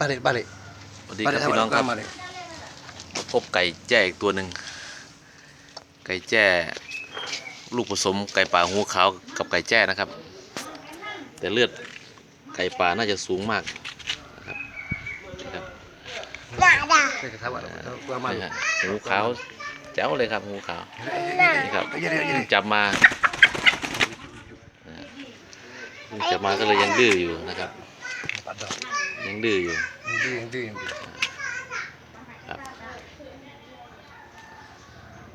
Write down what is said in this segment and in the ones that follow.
balik balik สวัสดีครับพี่น้องครับ balik มาพบไก่แจ้อีกตัวหนึ่งไก่แจ้ลูกผสมไก่ป่าหูขาวกับไก่แจ้นะครับ แต่เลือดไก่ป่าน่าจะสูงมากนะครับนะครับ Saya ketawa gua malu นี่ฮะหูขาวแจ๋วเลยครับหูขาวนี่ครับ jadi jadi จับมานะฮะเพิ่งจับมาก็เลยยังดื้ออยู่นะครับ Pak Dok ยังดื้ออยู่ Ini ini ini ครับ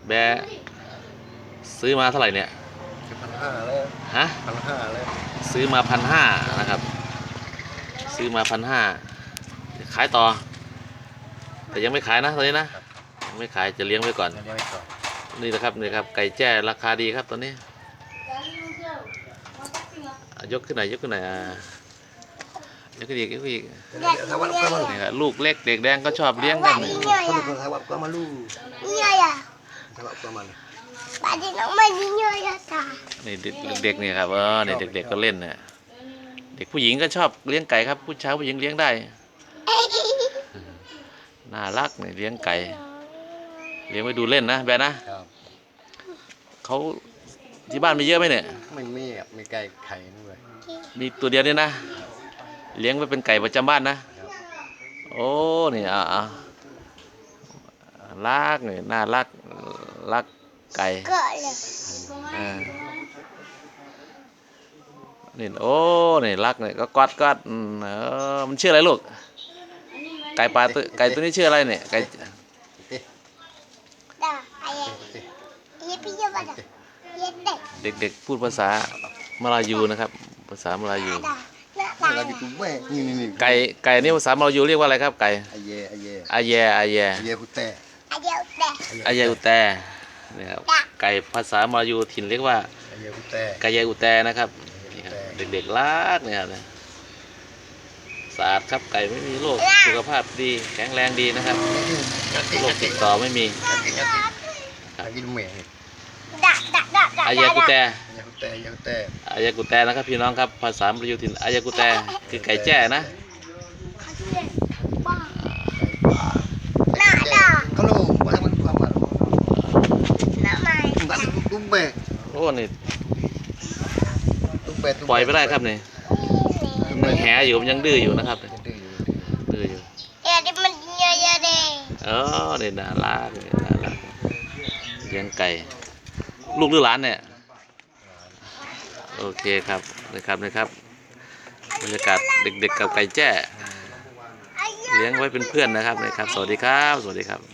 แบะซื้อมาเท่าไหร่เนี่ยพันห้าแล้วฮะพันห้าแล้วซื้อมาพันห้านะครับ ซื้อมาพันห้าขายต่อ แต่ยังไม่ขายนะตอนนี้นะยังไม่ขายจะเลี้ยงไว้ก่อนเดี๋ยวไว้ก่อนนี่นะครับนี่ครับไก่แจ้ราคาดีครับตอนนี้อะยกขึ้นหน่อยยกขึ้นหน่อย อะยกขึ้นอีกยกขึ้นอีก Dah ketawa gua malu นี่ครับลูกเล็กเด็กแดงก็ชอบเลี้ยงกัน Kalau kau ketawa gua malu Iya ya. Ketawa gua malu Tadi nak mandinya ya tak. นี่เด็กเด็กๆนี่ครับเออนี่เด็กๆก็เล่นนะเด็กผู้หญิงก็ชอบเลี้ยงไก่ครับ ผู้ชายผู้หญิงเลี้ยงได้ น่ารักนี่เลี้ยงไก่ เลี้ยงไว้ดูเล่นนะแบนนะ ครับ เขาที่บ้านมีเยอะไหมเนี่ยไม่มีอะมีไก่ไข่ด้วยมีตัวเดียวเนี่ยนะ เลี้ยงไว้เป็นไก่ประจำบ้านนะครับโอ้นี่อะอะรักนี่น่ารักรักไก่ Kak lah. เออนี่โอ้นี่รักนี่ก็กอดกอดอืมเออมันชื่ออะไรลูก ไก่ปลาตัวไก่ตัวนี้ชื่ออะไรเนี่ยไก่ Dah, ayah. Ia pinjam pada. Ia dah. เด็กๆพูดภาษามลายูนะครับ ภาษามลายู Dah. Nak Ini tak? lagi tu weh ni ni ni ไก่ไก่นี่ภาษามลายูเรียกว่าอะไรครับไก่ aye aye อาแยอาแย aye hutan Ayah dah. อาแยอุแตนี่ครับไก่ภาษามลายูถิ่นเรียกว่า aye hutan ไก่แยอุแตนะครับนี่ครับเด็กๆรักเนี่ยครับสะอาดครับไก่ไม่มีโรคสุขภาพดีแข็งแรงดีนะครับ Nyati โรคติดต่อไม่มี nyati nyati lagi demam ni Dah, dah, dah, dah. อายากุแต aye hutan aye hutan อายากุแตนะครับพี่น้องครับภาษามลายูถิ่นอายากุแตคือไก่แจ้นะ Nak dah. kalau boleh buat gua malu Nak main. tak ada tumbe โอ้นี่ tumbe tumbe ปล่อยไม่ได้ครับนี่มันแหอยู่มันยังดื้ออยู่นะครับดื้ออยู่ Ya, dia mandinya ya deh. เออนี่น่ารักนี่น่ารักเลี้ยงไก่ ลูกหรือหลานเนี่ย โอเคครับนะครับนะครับบรรยากาศเด็กๆกับไก่แจ้ Ayah. เลี้ยงไว้เป็นเพื่อนนะครับนะครับ สวัสดีครับ สวัสดีครับ